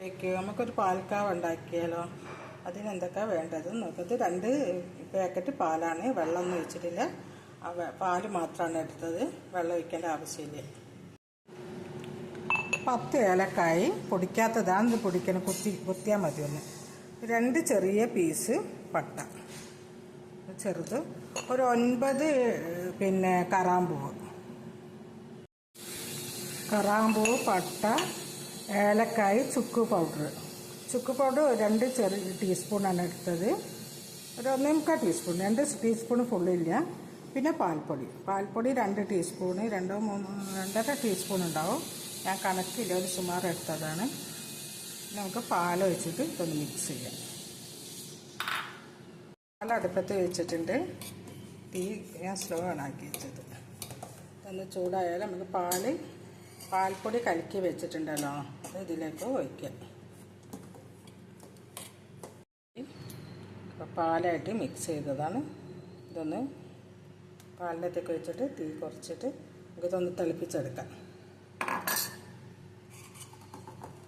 ഇതിലേക്ക് നമുക്കൊരു പാൽക്കാവ് ഉണ്ടാക്കിയാലോ? അതിനെന്തൊക്കെയാണ് വേണ്ടത് നോക്കത് രണ്ട് പാക്കറ്റ് പാലാണ്. വെള്ളമൊന്നും ഒഴിച്ചിട്ടില്ല. പാൽ മാത്രമാണ് എടുത്തത്. വെള്ളം ഒഴിക്കേണ്ട ആവശ്യമില്ല. പത്ത് ഏലക്കായി പൊടിക്കാത്തതാണ് ഇത് പൊടിക്കണം. കുത്തി കുത്തിയാൽ മതി ഒന്ന്. രണ്ട് ചെറിയ പീസ് പട്ട. ചെറുത്. ഒരു ഒൻപത് പിന്നെ കറാമ്പൂവ്. കറാമ്പൂവ് പട്ട ഏലക്കായ് ചുക്ക് പൗഡർ. ചുക്ക് പൗഡർ രണ്ട് ചെറിയ ടീസ്പൂണാണ് എടുത്തത്. ഒരു ഒന്നേ മുക്കാൽ ടീസ്പൂൺ രണ്ട് ടീസ്പൂൺ ഫുള്ളില്ല. പിന്നെ പാൽപ്പൊടി. പാൽപ്പൊടി രണ്ട് ടീസ്പൂണ് രണ്ടോ മൂന്നോ രണ്ടര ടീസ്പൂൺ ഉണ്ടാവും. ഞാൻ കണക്കില്ല ഒരു സുമാർ എടുത്തതാണ്. നമുക്ക് പാൽ ഒഴിച്ചിട്ട് ഇതൊന്ന് മിക്സ് ചെയ്യാം. പാൽ അടുപ്പത്ത് വെച്ചിട്ടുണ്ട്. തീ ഞാൻ സ്ലോ ആണ് ആക്കി വെച്ചത്. ഒന്ന് ചൂടായാൽ നമുക്ക് പാൽ പാൽപ്പൊടി കലക്കി വെച്ചിട്ടുണ്ടല്ലോ. അത് ഇതിലേക്ക് ഒഴിക്കാം. പാലായിട്ട് മിക്സ് ചെയ്തതാണ്. ഇതൊന്ന് പാലിനകത്തേക്ക് വെച്ചിട്ട് തീ കുറച്ചിട്ട് നമുക്കിതൊന്ന് തിളപ്പിച്ചെടുക്കാം.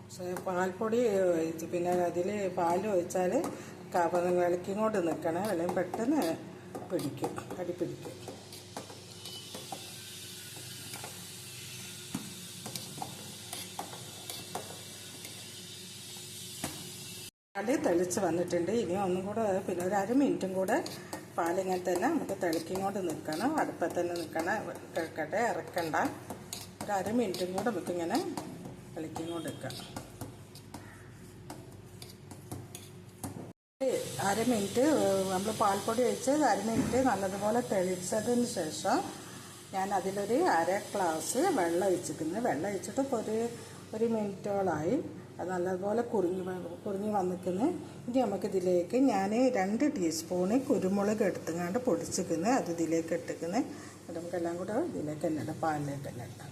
പക്ഷേ പാൽപ്പൊടി പിന്നെ അതിൽ പാൽ ഒഴിച്ചാൽ വിളക്കിങ്ങോട്ട് നിൽക്കണം അല്ലെങ്കിൽ പെട്ടെന്ന് പിടിക്കും അടി പിടിക്കും. പാൽ തെളിച്ച് വന്നിട്ടുണ്ട്. ഇനി ഒന്നും കൂടെ പിന്നെ ഒരു അര മിനിറ്റും കൂടെ പാലിങ്ങനെ തന്നെ നമുക്ക് തിളക്കിങ്ങോട്ട് നിൽക്കണം. അടുപ്പത്ത് തന്നെ നിൽക്കണം. കിടക്കട്ടെ ഇറക്കണ്ട. ഒരു അര മിനിറ്റും കൂടെ നമുക്കിങ്ങനെ തിളക്കിങ്ങോട്ട് നിൽക്കാം. അര മിനിറ്റ് നമ്മൾ പാൽപ്പൊടി ഒഴിച്ച് അര മിനിറ്റ് നല്ലതുപോലെ തെളിച്ചതിന് ശേഷം ഞാൻ അതിലൊരു അര ഗ്ലാസ് വെള്ളം ഒഴിച്ചിരിക്കുന്നു വെള്ളം ഒഴിച്ചിട്ട് ഇപ്പോൾ ഒരു ഒരു മിനിറ്റോളായി. അത് നല്ലതുപോലെ കുറിഞ്ഞ് കുറുങ്ങി വന്നിക്കുന്നു. ഇനി നമുക്ക് ഇതിലേക്ക് ഞാൻ രണ്ട് ടീസ്പൂണ് കുരുമുളക് എടുത്തുകൊണ്ട് പൊടിച്ചിരിക്കുന്നത് അത് ഇതിലേക്ക് ഇട്ടിക്കുന്നു എന്നിട്ട് നമുക്കെല്ലാം കൂടെ ഇതിലേക്ക് തന്നെ ഇടാം. പാലിലേക്ക് തന്നെ ഇടാം.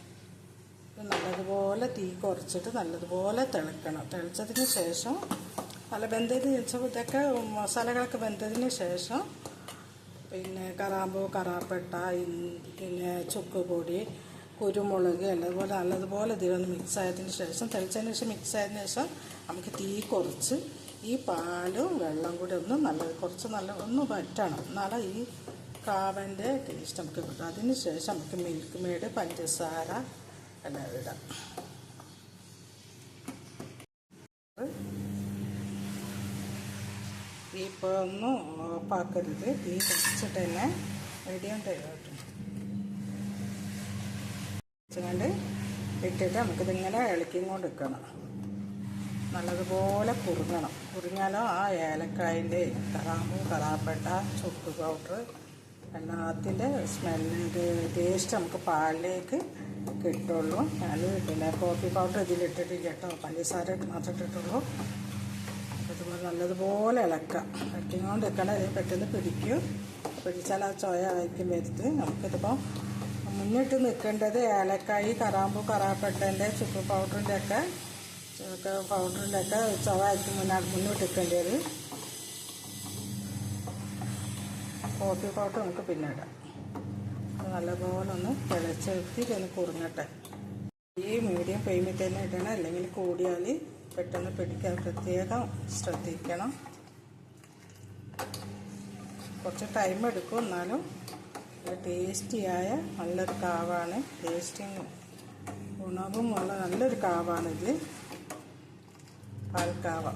നല്ലതുപോലെ തീ കുറച്ചിട്ട് നല്ലതുപോലെ തിളക്കണം. തിളച്ചതിന് ശേഷം നല്ല വെന്തതിന് ഇതൊക്കെ മസാലകളൊക്കെ വെന്തതിന് ശേഷം പിന്നെ കറാമ്പൂ കറാപ്പട്ട പിന്നെ ചുക്ക് പൊടി കുരുമുളക് അതുപോലെ നല്ലതുപോലെ ഇതിലൊന്ന് മിക്സ് ആയതിന് ശേഷം തെളിച്ചതിന് ശേഷം മിക്സ് ആയതിന് ശേഷം നമുക്ക് തീ കുറച്ച് ഈ പാലും വെള്ളം കൂടി ഒന്ന് നല്ല കുറച്ച് നല്ല ഒന്ന് വറ്റണം. എന്നാലും ഈ കാവന്റെ ടേസ്റ്റ് നമുക്ക് കിട്ടും. അതിന് ശേഷം നമുക്ക് മിൽക്ക് മേഡ് പഞ്ചസാര എല്ലാം ഇടാം. ഇപ്പോൾ ഒന്നും ഓഫാക്കരുത് തീ കുറച്ചിട്ട് തന്നെ മീഡിയം വെച്ചുകൊണ്ട് ഇട്ടിട്ട് നമുക്കിതിങ്ങനെ ഇളക്കിയും കൊണ്ട് വെക്കണം നല്ലതുപോലെ കുറുങ്ങണം. കുറുങ്ങിയാലോ ആ ഏലക്കായന്റെ കറാമ്പൂ കറാപ്പട്ട ചുക്ക് പൗഡർ എല്ലാത്തിന്റെ സ്മെല്ലിന്റെ ടേസ്റ്റ് നമുക്ക് പാലിലേക്ക് കിട്ടുള്ളൂ. ഞാൻ പിന്നെ കോഫി പൗഡർ ഇതിലിട്ടിട്ടില്ല കേട്ടോ. പഞ്ചസാര മാത്രം ഇട്ടിട്ടുള്ളൂ. അതുപോലെ നല്ലതുപോലെ ഇളക്കാം. ഇളക്കിക്കൊണ്ട് നിൽക്കണം അതിന് പെട്ടെന്ന് പിടിക്കും. പിടിച്ചാൽ ആ ചോയ ആയിരിക്കും വരുത്ത് നമുക്കിതിപ്പോൾ മുന്നിട്ട് നിൽക്കേണ്ടത് ഏലക്കായി കറാമ്പു കറാപ്പട്ടന്റെ ചുക്ക് പൗഡറിന്റെ ഒക്കെ ചുക്ക് പൗഡറിന്റെ ഒക്കെ ചുവ ആയിരിക്കും മുന്നാ മുന്നോട്ട് നിൽക്കേണ്ടത് കോഫി പൗഡർ നമുക്ക് പിന്നെ ഇടാം. നല്ലപോലെ ഒന്ന് തിളച്ചെത്തി ഒന്ന് കുറുങ്ങട്ടെ. ഈ മീഡിയം ഫ്ലെയിമിൽ തന്നെ ഇടണം. അല്ലെങ്കിൽ കൂടിയാൽ പെട്ടെന്ന് പിടിക്കാൻ പ്രത്യേകം ശ്രദ്ധിക്കണം. കുറച്ച് ടൈം എടുക്കും. എന്നാലും ടേസ്റ്റിയായ നല്ലൊരു കാവാണ്. ടേസ്റ്റിങ് ഗുണവും ഉള്ള നല്ലൊരു കാവാണിത്. പാൽക്കാവ.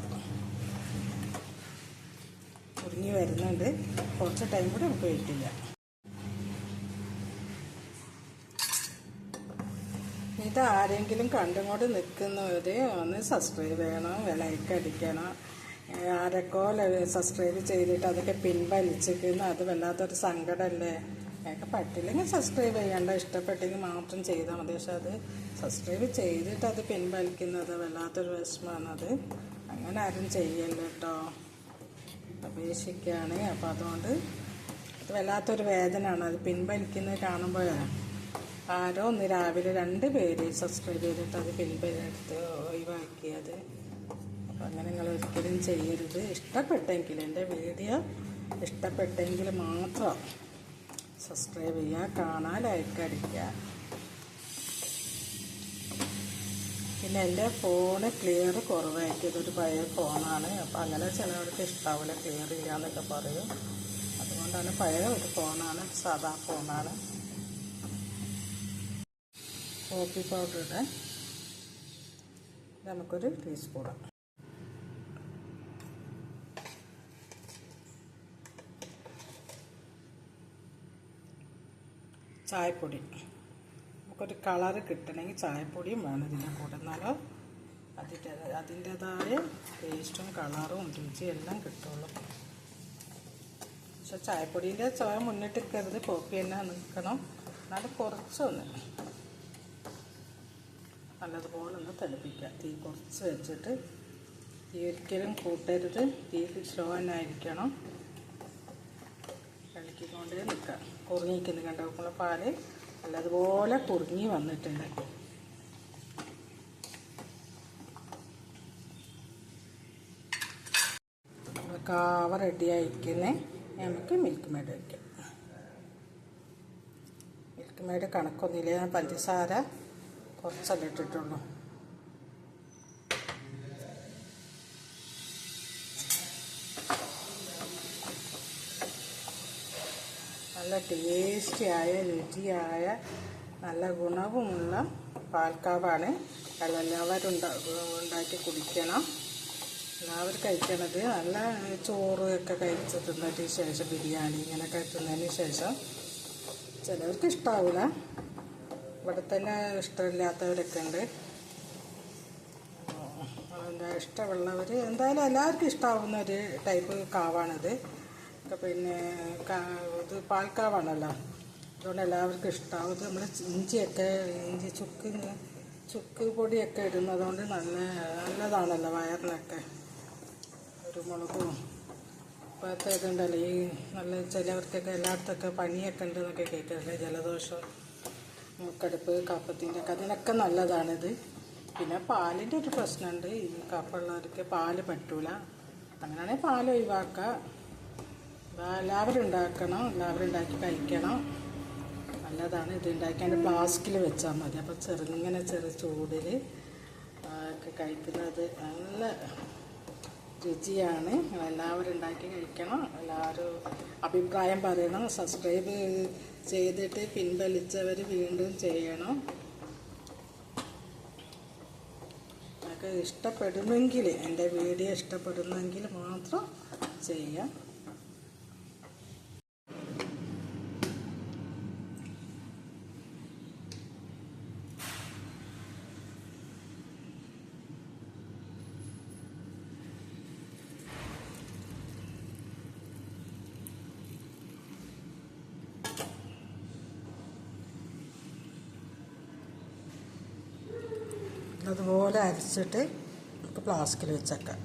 കുടുങ്ങി വരുന്നുണ്ട്. കുറച്ച് ടൈം കൂടി നമുക്ക് വെയിറ്റ് ഇത് ആരെങ്കിലും കണ്ടുകൊണ്ട് നിൽക്കുന്നവർ ഒന്ന് സബ്സ്ക്രൈബ് ചെയ്യണം. ലൈക്ക് അടിക്കണം. ആരൊക്കെ സബ്സ്ക്രൈബ് ചെയ്തിട്ട് അതൊക്കെ പിൻവലിച്ചിരിക്കുന്നു. അത് വല്ലാത്തൊരു സങ്കടമല്ലേ ഞങ്ങൾക്ക് പറ്റില്ലെങ്കിൽ സബ്സ്ക്രൈബ് ചെയ്യേണ്ട ഇഷ്ടപ്പെട്ടെങ്കിൽ മാത്രം ചെയ്താൽ മതി. പക്ഷെ അത് സബ്സ്ക്രൈബ് ചെയ്തിട്ട് അത് പിൻവലിക്കുന്നത് വല്ലാത്തൊരു വിഷമമാണത്. അങ്ങനെ ആരും ചെയ്യല്ല കേട്ടോ അപേക്ഷിക്കുകയാണ്. അപ്പോൾ അതുകൊണ്ട് അത് വല്ലാത്തൊരു വേദനയാണ്. അത് പിൻവലിക്കുന്നത് കാണുമ്പോൾ ആരോ ഒന്ന് രാവിലെ രണ്ട് പേര് സബ്സ്ക്രൈബ് ചെയ്തിട്ട് അത് പിൻവലിയെടുത്ത് ഒഴിവാക്കിയത്. അപ്പോൾ അങ്ങനെ നിങ്ങൾ ഒരിക്കലും ചെയ്യരുത്. ഇഷ്ടപ്പെട്ടെങ്കിൽ എന്റെ വീഡിയോ ഇഷ്ടപ്പെട്ടെങ്കിൽ മാത്രം സബ്സ്ക്രൈബ് ചെയ്യുക കാണാൻ ലൈക്ക് അടിക്കുക പിന്നെ എന്റെ ഫോണ് ക്ലിയർ കുറവായിരിക്കും ഇതൊരു പഴയ ഫോണാണ് അപ്പോൾ അങ്ങനെ ചിലവർക്ക് ഇഷ്ടാവില്ല ക്ലിയർ ഇല്ല എന്നൊക്കെ പറയും. അതുകൊണ്ടാണ് പഴയ ഒരു ഫോണാണ് സാധാ ഫോണാണ് കോഫി പൗഡറുടെ നമുക്കൊരു ടീസ്പൂൺ ചായപ്പൊടി. നമുക്കൊരു കളറ് കിട്ടണമെങ്കിൽ ചായപ്പൊടിയും വേണം ഇതിന്റെ കൂടെ. എന്നാലോ അതിന്റെ അതിന്റെതായ ടേസ്റ്റും കളറും രുചിയും എല്ലാം കിട്ടുള്ളൂ. പക്ഷെ ചായപ്പൊടീന്റെ ചോയ കരുത് കോപ്പി തന്നെ നിൽക്കണം. എന്നാലും കുറച്ചൊന്ന് നല്ലതുപോലെ ഒന്ന് തിളപ്പിക്കുക തീ കുറച്ച് വെച്ചിട്ട് തീ ഒരിക്കലും കൂട്ടരുത്. തീ സ്ലോ തന്നെ ആയിരിക്കണം. ഇളക്കിക്കൊണ്ടേ നിൽക്കുക. കുറുങ്ങിക്കുന്നു കണ്ടോ? നമ്മളെ പാൽ നല്ലതുപോലെ കുറുങ്ങി വന്നിട്ടുണ്ട്. കാവ റെഡി ആയിരിക്കുന്നേ. നമുക്ക് മിൽക്ക് മേഡ് വയ്ക്കാം മിൽക്ക് മേഡ് കണക്കൊന്നുമില്ല. ഞാൻ പഞ്ചസാര കുറച്ചല്ലേ ഇട്ടിട്ടുള്ളൂ. നല്ല ടേസ്റ്റിയായ രുചിയായ നല്ല ഗുണവുമുള്ള പാൽക്കാവാണ്. എല്ലാവരും ഉണ്ടാ ഉണ്ടാക്കി കുടിക്കണം. എല്ലാവരും കഴിക്കണത് നല്ല ചോറ് ഒക്കെ കഴിച്ച് തിന്നതിന് ശേഷം ബിരിയാണി ഇങ്ങനെയൊക്കെ തിന്നതിന് ശേഷം ചിലവർക്ക് ഇഷ്ടാവില്ല ഇവിടെ തന്നെ ഇഷ്ടമില്ലാത്തവരൊക്കെ ഉണ്ട്. ഇഷ്ടമുള്ളവർ എന്തായാലും എല്ലാവർക്കും ഇഷ്ടമാവുന്ന ഒരു ടൈപ്പ് കാവാണിത്. പിന്നെ ഇത് പാൽക്കാവാണല്ലോ. അതുകൊണ്ട് എല്ലാവർക്കും ഇഷ്ടമാവും ഇത് നമ്മൾ ഇഞ്ചിയൊക്കെ ഇഞ്ചി ചുക്ക് ചുക്ക് പൊടിയൊക്കെ ഇടുന്നതുകൊണ്ട് നല്ല നല്ലതാണല്ലോ വയറിനൊക്കെ. കുരുമുളകും ഇപ്പോഴത്തെ ഇതുണ്ടല്ലോ ഈ നല്ല ചിലവർക്കൊക്കെ എല്ലായിടത്തൊക്കെ പണിയൊക്കെ ഉണ്ട് എന്നൊക്കെ കേൾക്കല്ലേ ജലദോഷം മൂക്കടുപ്പ് കപ്പത്തിന്റെ ഒക്കെ. അതിനൊക്കെ നല്ലതാണിത്. പിന്നെ പാലിന്റെ ഒരു പ്രശ്നമുണ്ട്. ഈ കപ്പുള്ളവർക്ക് പാൽ പറ്റൂല. അങ്ങനെയാണെങ്കിൽ പാൽ ഒഴിവാക്കുക. എല്ലാവരും ഉണ്ടാക്കണം എല്ലാവരും ഉണ്ടാക്കി കഴിക്കണം. നല്ലതാണ്. ഇത് ഉണ്ടാക്കി അതിന്റെ ഫ്ലാസ്കിൽ വെച്ചാൽ മതി. അപ്പോൾ ചെറുങ്ങനെ ചെറു ചൂടിൽ ഒക്കെ കഴിക്കുന്നത് നല്ല രുചിയാണ്. എല്ലാവരും ഉണ്ടാക്കി കഴിക്കണം. എല്ലാവരും അഭിപ്രായം പറയണം. സബ്സ്ക്രൈബ് ചെയ്തിട്ട് പിൻവലിച്ചവർ വീണ്ടും ചെയ്യണം. ഒക്കെ ഇഷ്ടപ്പെടുമെങ്കിൽ എന്റെ വീഡിയോ ഇഷ്ടപ്പെടുന്നെങ്കിൽ മാത്രം ചെയ്യാം. അതുപോലെ അരച്ചിട്ട് ഇപ്പോൾ ഫ്ലാസ്കിൽ വെച്ചേക്കാം.